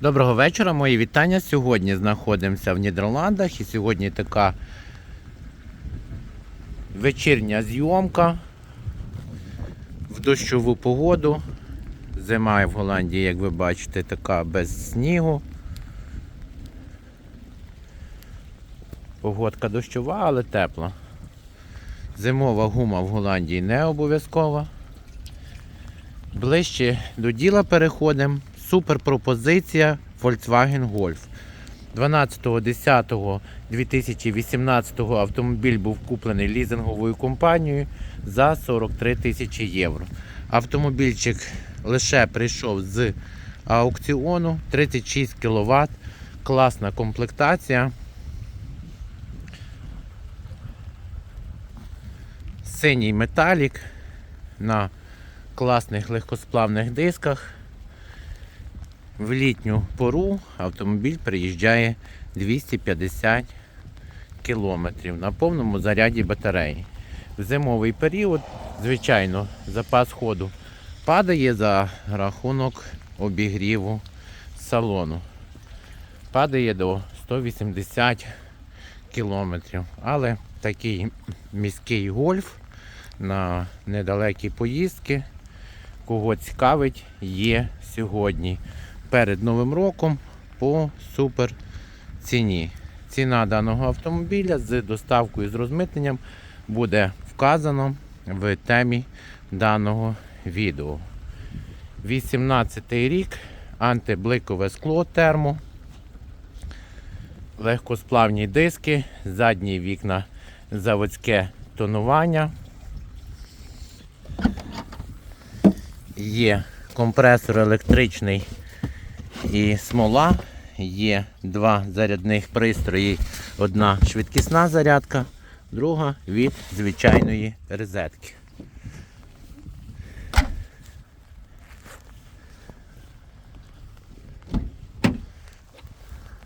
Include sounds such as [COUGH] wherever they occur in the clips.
Доброго вечора, мої вітання. Сьогодні знаходимося в Нідерландах і сьогодні така вечірня зйомка в дощову погоду. Зима в Голландії, як ви бачите, така без снігу. Погодка дощова, але тепла. Зимова гума в Голландії не обов'язкова. Ближче до діла переходимо. Супер пропозиція Volkswagen Golf. 12.10.2018 автомобіль був куплений лізинговою компанією за 43 тисячі євро. Автомобільчик лише прийшов з аукціону 36 кВт, класна комплектація. Синій металік на класних легкосплавних дисках. В літню пору автомобіль приїжджає 250 кілометрів на повному заряді батареї. В зимовий період, звичайно, запас ходу падає за рахунок обігріву салону. Падає до 180 кілометрів. Але такий міський гольф на недалекі поїздки, кого цікавить, є сьогодні перед Новим роком по супер ціні. Ціна даного автомобіля з доставкою з розмитненням буде вказано в темі даного відео. 18 рік, антибликове скло термо, легкосплавні диски, задні вікна заводське тонування. Є компресор електричний і смола. Є два зарядних пристрої. Одна швидкісна зарядка, друга від звичайної розетки.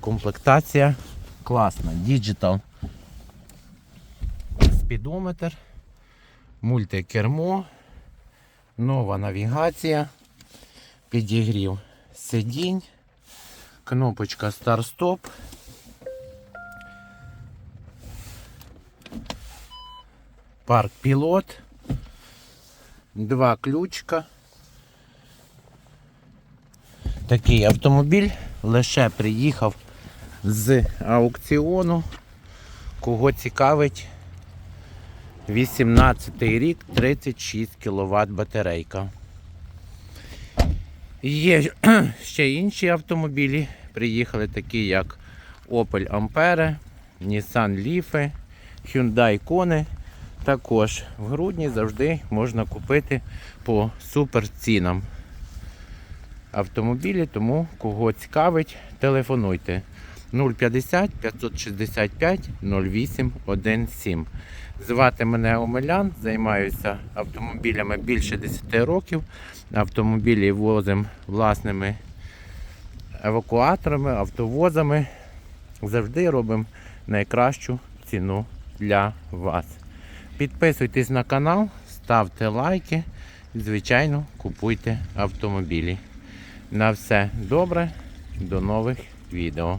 Комплектація класна. Digital спідометр, мультикермо, нова навігація, підігрів сидінь, кнопочка старт-стоп. Парк пілот, два ключка. Такий автомобіль лише приїхав з аукціону. Кого цікавить 18 рік, 36 кВт батарейка. Є [CLEARS THROAT] ще інші автомобілі. Приїхали такі, як Opel Ampere, Nissan Leaf, Hyundai Kona. Також в грудні завжди можна купити по супер цінам автомобілі, тому кого цікавить, телефонуйте 050 565 08 17. Звати мене Омелян, займаюся автомобілями більше 10 років. Автомобілі возимо власними евакуаторами, автовозами. Завжди робимо найкращу ціну для вас. Підписуйтесь на канал, ставте лайки і, звичайно, купуйте автомобілі. На все добре, до нових відео.